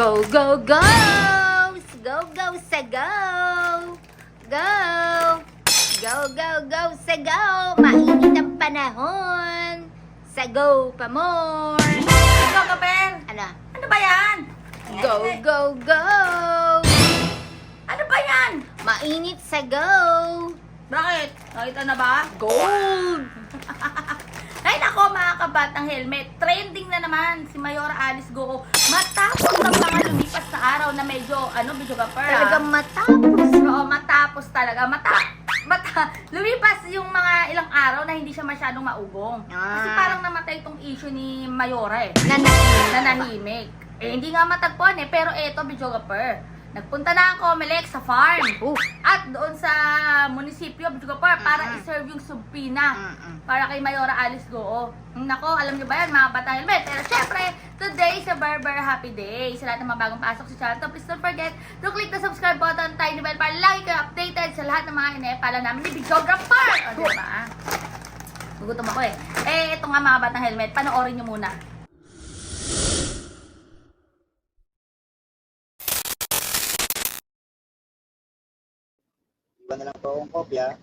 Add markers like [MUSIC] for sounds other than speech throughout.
Go, go, go! Go, go, sa go! Go! Go, go, go, sa go! Mainit ang panahon! Sa go pa more! Ikaw, Kapel! Ano? Ano ba yan? Go, go, go! Ano ba yan? Mainit sa go! Bakit? Nakita na ba? Gold! [LAUGHS] Ay nako mga kabatang helmet, trending na naman si Mayora Alice Goo matapos ng mga lumipas na araw na medyo, ano, medyo gapar Talagang matapos. Oo, matapos talaga. Mata, mata, lumipas yung mga ilang araw na hindi siya masyadong maugong. Kasi Ah. parang namatay itong issue ni Mayora eh. Nanahimik. Nanahimik. Eh, hindi nga matagpuan eh, pero eto, videographer. Nagpunta na ang Comelec sa farm. Oh. At doon sa munisipyo, videographer, para Mm-mm. iserve yung subpina Mm-mm. para kay Mayora Alice Goo. Nako, alam niyo ba yan, mga bata helmet? Pero syempre, today is a Berber Happy Day. Sa lahat ng mga bagong pasok sa channel to, please don't forget to click the subscribe button, tiny bell para lagi kayo updated sa lahat ng mga ine-follow namin ni Videographer. O, di ba? Gugutom ako eh. Eh, ito nga mga batang helmet, panoorin niyo muna. Iba na lang po akong kopya.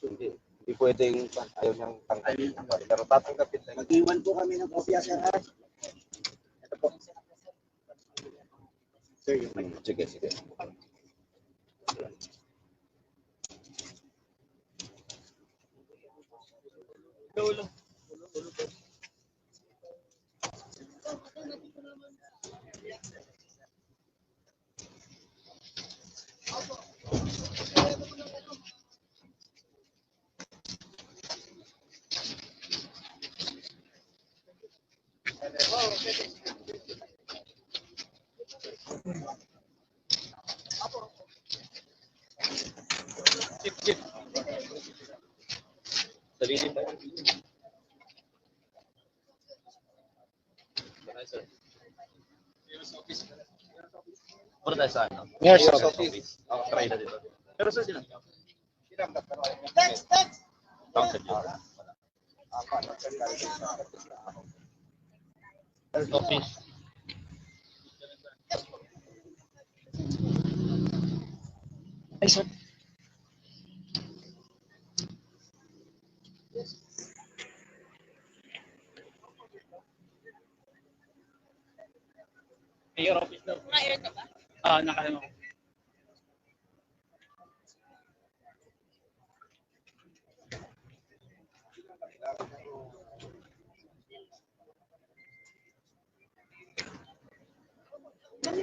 Hindi, hindi pwedeng ayaw niyang tanggalin. Pero tatanggapin na Mag-iwan po kami ng kopya sir. ha? Ito po. Sir, yung may Sige, sige. Chip, tayo sa ano? Mayor's office. Ako, try na dito. Pero sa sila? Text, text! Council yun. Mayor's office. Ay, sir. Mayor office daw. Mayor ka ba? Ah, nakalaman ko. Ilaw-ilaw. Dali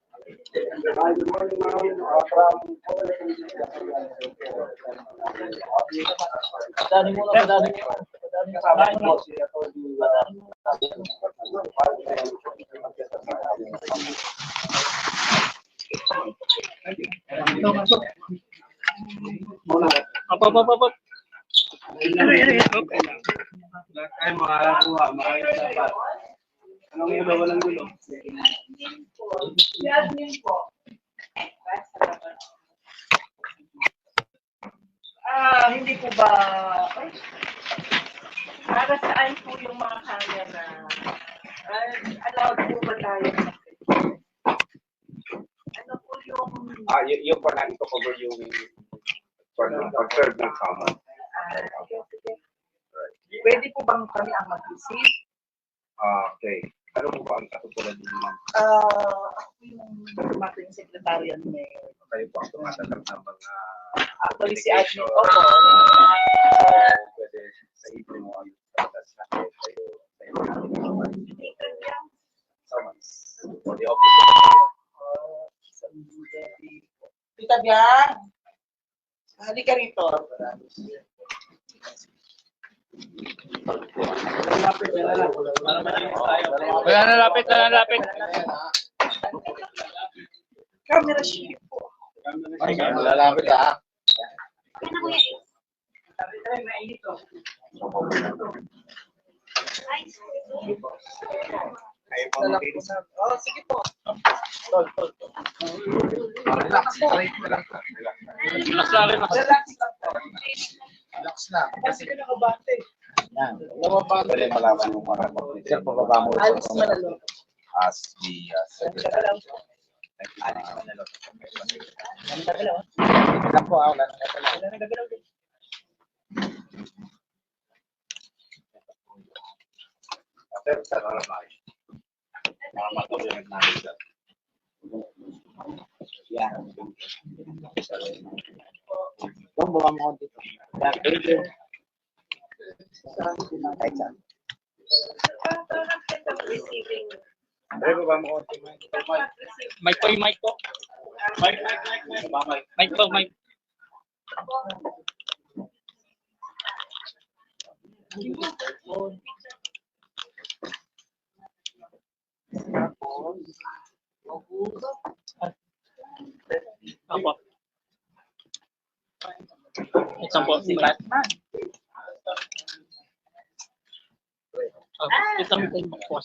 Apa, apa, apa, apa. Anong gulo, walang gulo? Ah, hindi po ba... Ay, Para saan po yung mga camera? Uh, allowed po ba tayo? Ano po yung Ah, y- yung pa natin to cover yung pag-serve ng common. ah. Pwede po bang kami ang mag-receive? Ah, okay. Ano mo ba ang katutulan din naman? Ah, ako yung formato yung secretariat mayor. Kayo po ang tumatanggap ng mga Actually, si application. Opo. Pwede sa ibig mo ang status na kayo kayo kayo natin summons for the office of the mayor. Po. Tita Bian! Halika rito. Wala na lapit, wala na lapit. Camera shift po. Malalapit ah. Kayo po ang makinig. Oh, sige po. Relax. Relax. Relax. Relax lang, relax. Relax lang po. Relax na. Kasi ka nakabate. Pwede malaman mo para mag-picture pababa mo Alis Manalo. as the uh, secretary. Alis Manalo. Lang po, ah, wala nang gagalaw. Pero sa mga mga mga matulungan namin dyan. Yan. Ito, buka mo konti. Yan, Mic po yung mic po. Mic, mic, mic, mic. Mic po, mic. Opo. Isang po, Oh, isang po yung po.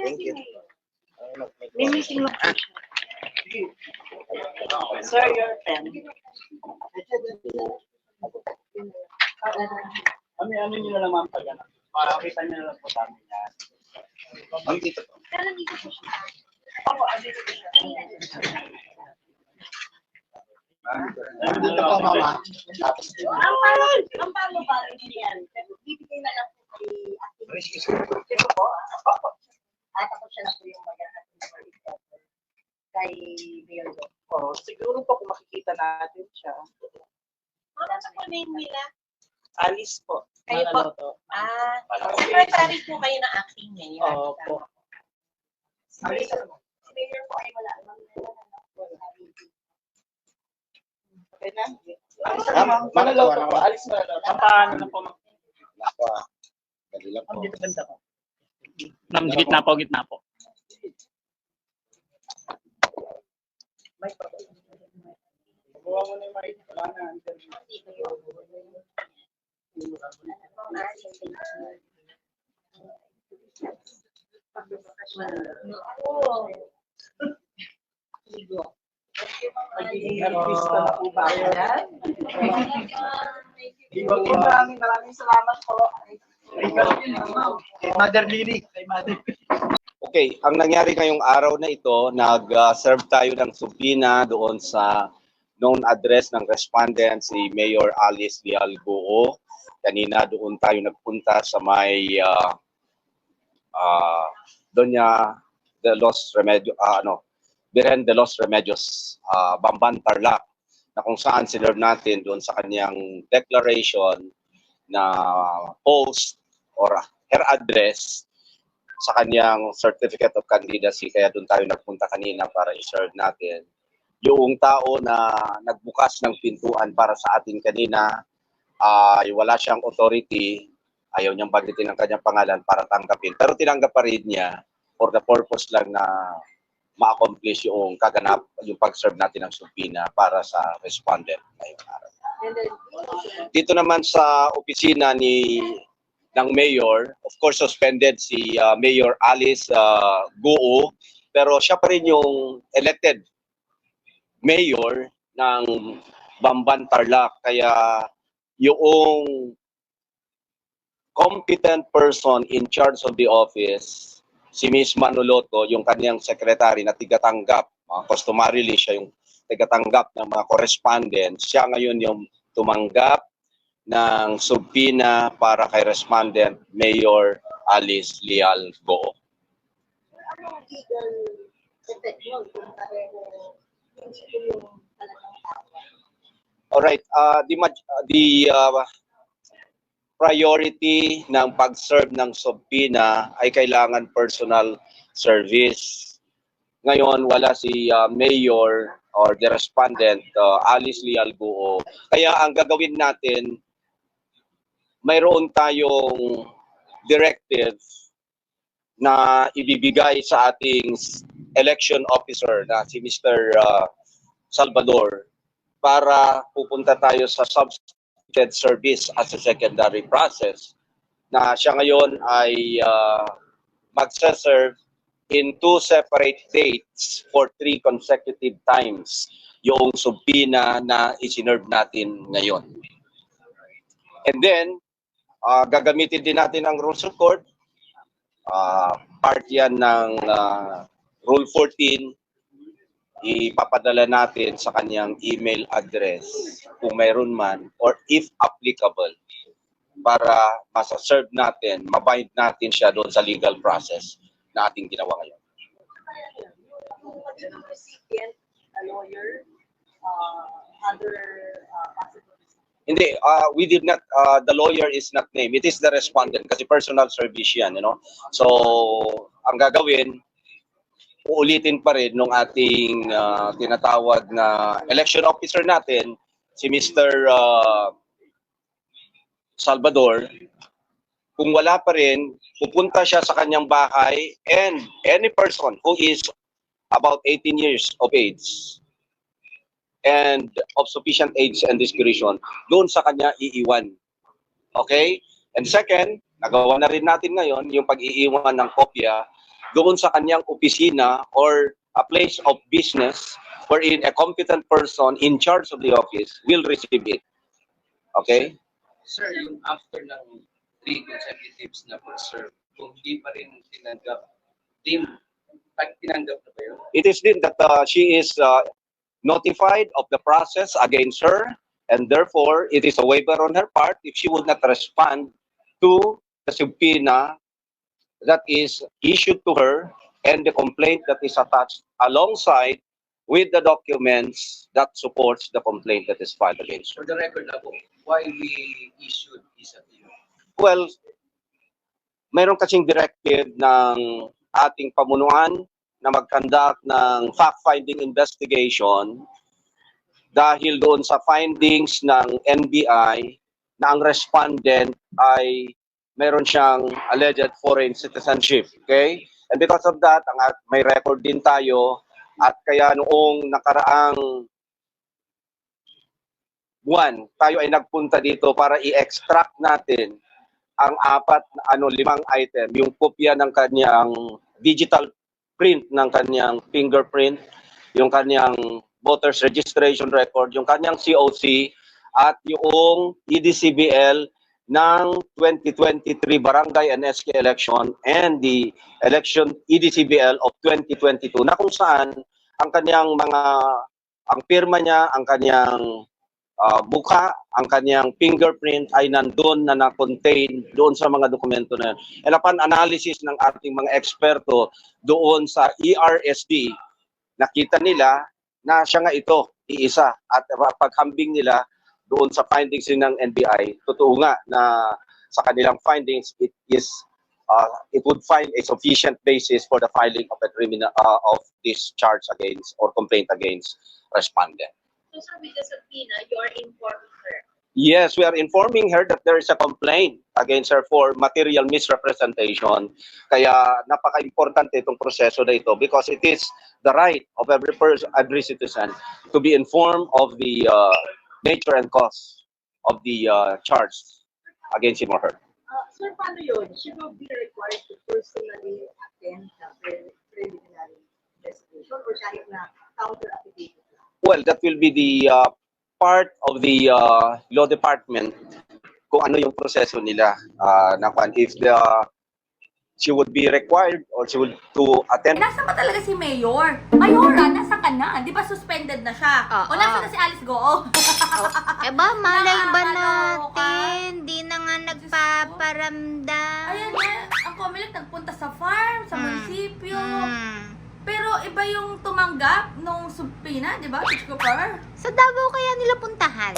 Thank you. May meeting lang po. Sir, your pen. Kami ano nyo na naman pag ano. Para kita nyo na lang po sa amin yan. Ang dito po. Opo, andito po siya. Dito po, mama. Ang ang ba yan? Bibigay na lang po kay Ate Ito po. At ako siya na po yung mag-ahatid ng kay Mayor. Oh, siguro po kung makikita natin siya. Ano sa po name nila? Alice po. Kayo po? Ah, secretary po kayo ng acting mayor. Opo. Alice, Si Mayor po ay wala. Ma'am, wala na lang po sa meeting. okay na? Alice, Manaloto po. Alice Manaloto. Ang paano na po? Ako ah. Dali lang po. Ang dito ganda po. Ma'am, gitna po, gitna po. May pa. Buwa mo na yung mic. Wala na. Oo. Ligo. Magiging artista na po ba yan? Maraming maraming salamat po. Kay Mother Lily. Kay Mother Okay, ang nangyari ngayong araw na ito, nag-serve tayo ng subpoena doon sa known address ng respondent si Mayor Alice Leal Goo. Kanina doon tayo nagpunta sa may uh, uh, Doña de los Remedios, ah, ano, Biren de los Remedios, uh, Bamban Tarlac, na kung saan sinerve natin doon sa kanyang declaration na post or her address sa kanyang certificate of candidacy. Kaya doon tayo nagpunta kanina para i-serve natin yung tao na nagbukas ng pintuan para sa atin kanina. Ay wala siyang authority. Ayaw niyang bagitin ang kanyang pangalan para tanggapin. Pero tinanggap pa rin niya for the purpose lang na ma-accomplish yung kaganap yung pag-serve natin ng subpoena para sa respondent ngayong araw. Dito naman sa opisina ni ng mayor, of course suspended si uh, Mayor Alice uh, Goo pero siya pa rin yung elected mayor ng Bamban Tarlac. Kaya yung competent person in charge of the office, si Ms. Manoloto, yung kanyang secretary na tigatanggap, uh, customarily siya yung tigatanggap ng mga correspondence, siya ngayon yung tumanggap ng subpoena para kay respondent Mayor Alice Leal talagang tao? Alright, uh, the, uh, the uh, priority ng pag-serve ng subpoena ay kailangan personal service. Ngayon, wala si uh, Mayor or the respondent, uh, Alice Leal Guo. Kaya ang gagawin natin, mayroon tayong directive na ibibigay sa ating election officer na si Mr. uh, Salvador para pupunta tayo sa substituted service as a secondary process na siya ngayon ay uh, magsaserve in two separate dates for three consecutive times yung subpoena na isinerve natin ngayon. And then, uh, gagamitin din natin ang rules of court. Uh, part yan ng uh, Rule 14 ipapadala natin sa kanyang email address kung mayroon man or if applicable para masaserve natin, mabind natin siya doon sa legal process na ating ginawa ngayon. Kung magiging recipient, a lawyer, uh, other uh, possible Hindi, uh, we did not, uh, the lawyer is not named. It is the respondent kasi personal service yan, you know. So, ang gagawin, uulitin pa rin nung ating uh, tinatawag na election officer natin, si Mr. uh, Salvador, kung wala pa rin, pupunta siya sa kanyang bahay and any person who is about 18 years of age and of sufficient age and discretion, doon sa kanya iiwan. Okay? And second, nagawa na rin natin ngayon yung pag-iiwan ng kopya doon sa kanyang opisina or a place of business wherein a competent person in charge of the office will receive it. Okay? Sir, yung after ng three consecutives na pag-serve, kung hindi pa rin tinanggap, team, pag tinanggap na ba yun? It is then that uh, she is uh, notified of the process against her and therefore it is a waiver on her part if she would not respond to the subpoena that is issued to her and the complaint that is attached alongside with the documents that supports the complaint that is filed against her. For the record na po, why we issued this appeal? Well, mayroon kasing directive ng ating pamunuan na mag-conduct ng fact-finding investigation dahil doon sa findings ng NBI na ang respondent ay meron siyang alleged foreign citizenship. Okay? And because of that, ang may record din tayo at kaya noong nakaraang buwan, tayo ay nagpunta dito para i-extract natin ang apat na ano limang item, yung kopya ng kanyang digital print ng kanyang fingerprint, yung kanyang voters registration record, yung kanyang COC at yung EDCBL ng 2023 barangay and SK election and the election EDCBL of 2022 na kung saan ang kanyang mga ang pirma niya, ang kanyang uh, buka, ang kanyang fingerprint ay nandun na na-contain doon sa mga dokumento na yun. And upon analysis ng ating mga eksperto doon sa ERSD, nakita nila na siya nga ito, iisa. At paghambing nila doon sa findings din ng NBI, totoo nga na sa kanilang findings, it is uh, it would find a sufficient basis for the filing of a criminal uh, of this charge against or complaint against respondent. So, sir, with the subpoena, you are informing her. Yes, we are informing her that there is a complaint against her for material misrepresentation. Kaya napaka-importante itong proseso na ito because it is the right of every person, every citizen to be informed of the uh, nature and cause of the uh, charge against him or her. Uh, sir, paano yun? She will be required to personally attend the pre- preliminary investigation or kahit na counter affidavit? Well, that will be the uh, part of the uh, law department kung ano yung proseso nila uh, na if the she would be required or she would to attend nasa ba talaga si Mayor? Mayora, nasa ka na? Di ba suspended na siya? Oo. O nasa na si Alice Goo? Eh ba, malay ba Nakakaloka. natin? Di na nga nagpaparamdam. Ayan na, ang Comelec nagpunta sa farm, sa Hmm. munisipyo. Hmm. Pero iba yung tumanggap nung subpina, di ba? Bitch Cooper. Sa Davao kaya nila puntahan?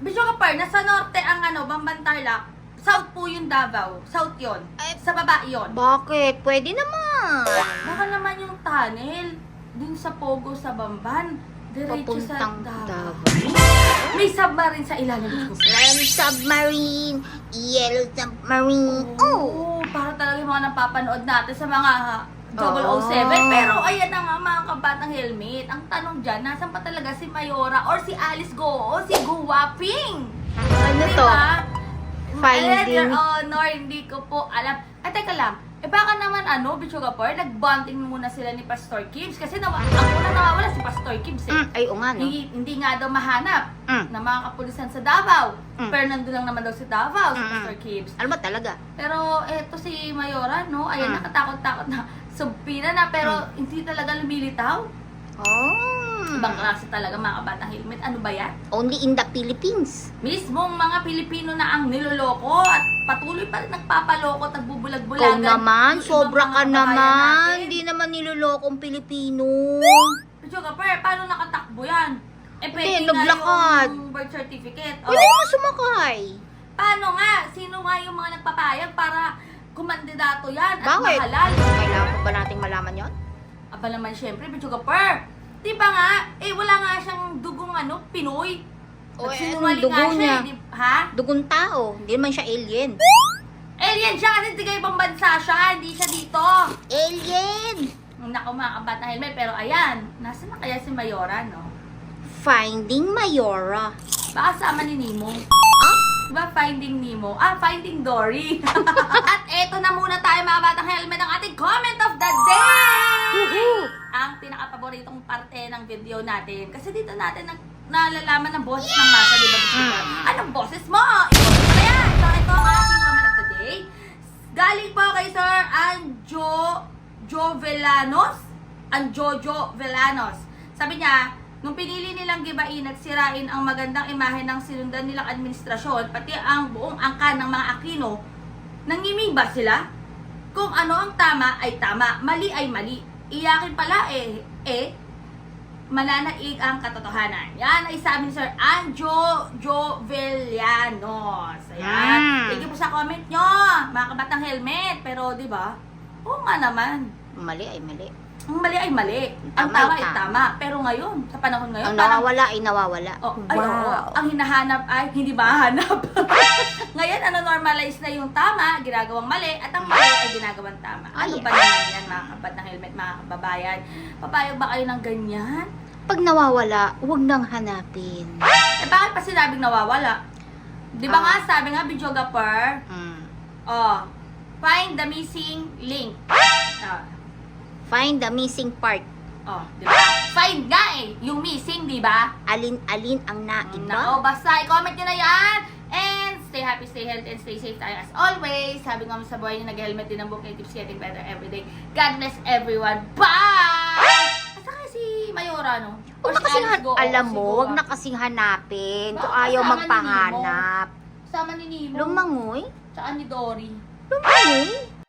Bitch Cooper, nasa norte ang ano, Bamban Tarlac. South po yung Davao. South yon. Ay. Sa baba yon. Bakit? Pwede naman. Baka naman yung tunnel dun sa Pogo sa Bamban. Diretso sa Papuntang Davao. Davao. May submarine sa ilalim. Cooper. Red submarine, yellow submarine. Oh! Oo, para talaga yung mga napapanood natin sa mga ha, 007. Oo. Pero ayan na nga mga kabatang helmet. Ang tanong dyan, nasan pa talaga si Mayora or si Alice Go o si Guwaping? Ano to? Finding. Your Honor, hindi ko po alam. At teka lang, eh baka naman ano, Bichogapur, nag-bonding muna sila ni Pastor Gibbs. Kasi nawa, ang una nawawala si Pastor Gibbs eh. Mm, ay, o nga, no? Hindi, hindi nga daw mahanap Mm. ng mga kapulisan sa Davao. Mm. Pero nandun lang naman daw si Davao, si Mm-mm. Pastor Gibbs. Ano ba talaga? Pero eto si Mayora, no? Ayan, Mm. nakatakot-takot na [LAUGHS] subpina na pero hindi talaga lumilitaw. Oh. Ibang klase talaga mga kabatang helmet. Ano ba yan? Only in the Philippines. Mismong mga Pilipino na ang niloloko at patuloy pa rin nagpapaloko at Ikaw nagbubulag-bulagan. naman, yung ibang sobra ka naman. Hindi naman nilolokong Pilipino. Pero kapar, paano nakatakbo yan? Eh, pwede Hindi, nga naglakad. yung birth certificate. Pwede Oh. naman sumakay. Paano nga? Sino nga yung mga nagpapayag para kumandidato yan at Bakit? mahalal? Kailangan pa ba nating malaman yon? Aba naman syempre, Bichuga Per. Di ba nga, eh wala nga siyang dugong ano, Pinoy. O, eh, Nagsinungaling nga dugo siya, niya? eh, di, ha? Dugong tao. Hindi naman siya alien. Alien siya kasi tiga ibang bansa siya, hindi siya dito. Alien! Naku mga kabat na helmet, pero ayan, nasa na kaya si Mayora, no? Finding Mayora. Baka sama ni Nemo. Ah? Diba Finding Nemo? Ah, Finding Dory. [LAUGHS] At eto na muna tayo mga batang helmet ng ating comment of the day! Ang pinaka-paboritong parte ng video natin. Kasi dito natin nag nalalaman ng boses ng masa, di ba? Anong boses mo? Ito na yan! So, ito ang ating comment of the day. Galing po kay Sir Anjo Jo Velanos. Anjojo Velanos. Sabi niya, nung pinili nilang gibain at sirain ang magandang imahe ng sinundan nilang administrasyon, pati ang buong angkan ng mga Aquino, nangimig ba sila? Kung ano ang tama ay tama, mali ay mali. Iyakin pala eh, eh, mananaig ang katotohanan. Yan ay sabi ni Sir Anjo Jovellanos. Ayan. Mm. Thank you po sa comment nyo, mga kabatang helmet. Pero, di ba? Oo nga naman. Mali ay mali. Ang mali ay mali. Ang Tama tama ay ay tama. tama. Pero ngayon, sa panahon ngayon, Ang parang nawawala ay nawawala. Oh, ay, oo. Ang hinahanap ay hindi mahanap. [LAUGHS] Ngayon, ano normalize na yung tama, ginagawang mali, at ang mali ay ginagawang tama. Ano Ay, ba naman yan, mga kabat ng helmet, mga kababayan? Papayag ba kayo ng ganyan? Pag nawawala, huwag nang hanapin. Eh, bakit pa sinabing nawawala? Di ba Ah. nga, sabi nga, videographer, Mm. oh, find the missing link. Oh, Find the missing part. oh, di ba? Find nga eh, yung missing, di ba? Alin-alin ang naiba. Nako, basta i-comment nyo na yan. And stay happy, stay healthy, and stay safe tayo as always. Sabi nga mo sa buhay nyo, nag-helmet din ang bukay. Keeps getting better every day. God bless everyone. Bye! At saka si Mayora, no? Huwag na si kasing, Alice o alam si mo, Goa. huwag na kasing hanapin kung ayaw kasama ni magpahanap. Sama ni Nemo. Lumangoy? Tsaka ni Dory. Lumangoy?